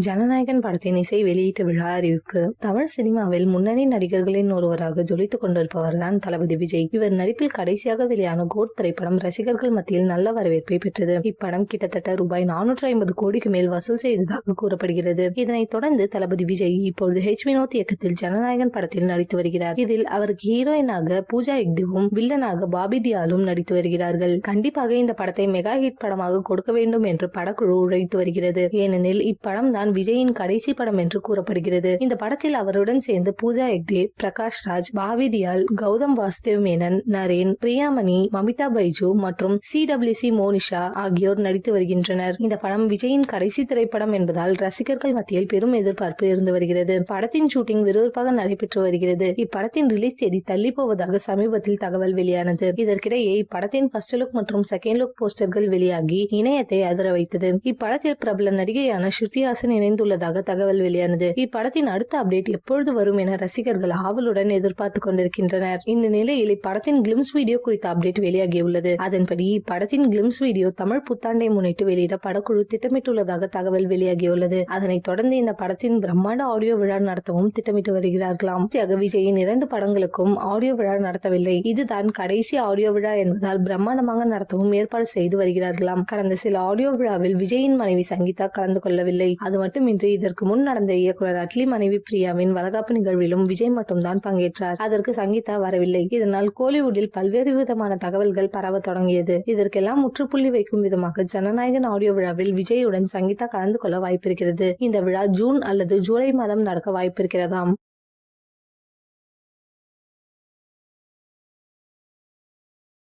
ஜனநாயகன் படத்தின் இசை வெளியீட்டு விழா அறிவிப்பு. தமிழ் சினிமாவில் முன்னணி நடிகர்களின் ஒருவராக ஜொலித்துக் கொண்டிருப்பவர் தான் தளபதி விஜய். இவர் நடிப்பில் கடைசியாக வெளியான கோட் திரைப்படம் ரசிகர்கள் மத்தியில் நல்ல வரவேற்பை பெற்றது. இப்படம் கிட்டத்தட்ட ரூபாய் நானூற்று ஐம்பது கோடிக்கு மேல் வசூல் செய்ததாக கூறப்படுகிறது. இதனைத் தொடர்ந்து தளபதி விஜய் இப்பொழுது ஹெச் வினோத் இயக்கத்தில் ஜனநாயகன் படத்தில் நடித்து வருகிறார். இதில் அவருக்கு ஹீரோயினாக பூஜா ஹெக்டேவும் வில்லனாக பாபி தியாலும் நடித்து வருகிறார்கள். கண்டிப்பாக இந்த படத்தை மெகா ஹிட் படமாக கொடுக்க வேண்டும் என்று படக்குழு உழைத்து வருகிறது. ஏனெனில் இப்படம் தான் விஜயின் கடைசி படம் என்று கூறப்படுகிறது. இந்த படத்தில் அவருடன் சேர்ந்து பூஜா எக்டே பிரகாஷ் ராஜ் பாவி தியால் கௌதம் வாசுதேவ் மேனன் நரேன் பிரியாமணி மமிதா பைஜு மற்றும் சி டபிள்யூ சி மோனிஷா ஆகியோர் நடித்து வருகின்றனர். இந்த படம் விஜயின் கடைசி திரைப்படம் என்பதால் ரசிகர்கள் மத்தியில் பெரும் எதிர்பார்ப்பு இருந்து வருகிறது. படத்தின் ஷூட்டிங் விறுவிறுப்பாக நடைபெற்று வருகிறது. இப்படத்தின் ரிலீஸ் தேதி தள்ளி போவதாக சமீபத்தில் தகவல் வெளியானது. இதற்கிடையே இப்படத்தின் ஃபர்ஸ்ட் லுக் மற்றும் செகண்ட் லுக் போஸ்டர்கள் வெளியாகி இணையத்தை அதிர வைத்தது. இப்படத்தில் பிரபல நடிகையான ஸ்ருதி ஹாசன் இணைந்துள்ளதாக தகவல் வெளியானது. இப்படத்தின் அடுத்த அப்டேட் எப்பொழுது வரும் என ரசிகர்கள் ஆவலுடன் எதிர்பார்த்து கொண்டிருக்கின்றனர். இந்த நிலையில் இப்படத்தின் கிளிம்ஸ் வீடியோ குறித்த அப்டேட் வெளியாகியுள்ளது. அதன்படி இப்படத்தின் கிளிம்ஸ் வீடியோ தமிழ் புத்தாண்டை முன்னிட்டு வெளியிட படக்குழு திட்டமிட்டுள்ளதாக தகவல் வெளியாகியுள்ளது. அதனைத் தொடர்ந்து இந்த படத்தின் பிரம்மாண்ட ஆடியோ விழா நடத்தவும் திட்டமிட்டு வருகிறார்களாம். தியாக விஜயின் இரண்டு படங்களுக்கும் ஆடியோ விழா நடத்தவில்லை. இதுதான் கடைசி ஆடியோ விழா என்பதால் பிரம்மாண்டமாக நடத்தவும் ஏற்பாடு செய்து வருகிறார்களாம். கடந்த சில ஆடியோ விழாவில் விஜயின் மனைவி சங்கீதா கலந்து கொள்ளவில்லை. அது மட்டுமின்றி இதற்கு முன் நடந்த இயக்குனர் அட்லி மனைவி பிரியாவின் வளகாப்பு நிகழ்விலும் விஜய் மட்டும்தான் பங்கேற்றார். அதற்கு சங்கீதா வரவில்லை. இதனால் கோலிவுட்டில் பல்வேறு விதமான தகவல்கள் பரவ தொடங்கியது. இதற்கெல்லாம் முற்றுப்புள்ளி வைக்கும் விதமாக ஜனநாயகன் ஆடியோ விழாவில் விஜயுடன் சங்கீதா கலந்து கொள்ள வாய்ப்பிருக்கிறது. இந்த விழா ஜூன் அல்லது ஜூலை மாதம் நடக்க வாய்ப்பிருக்கிறதாம்.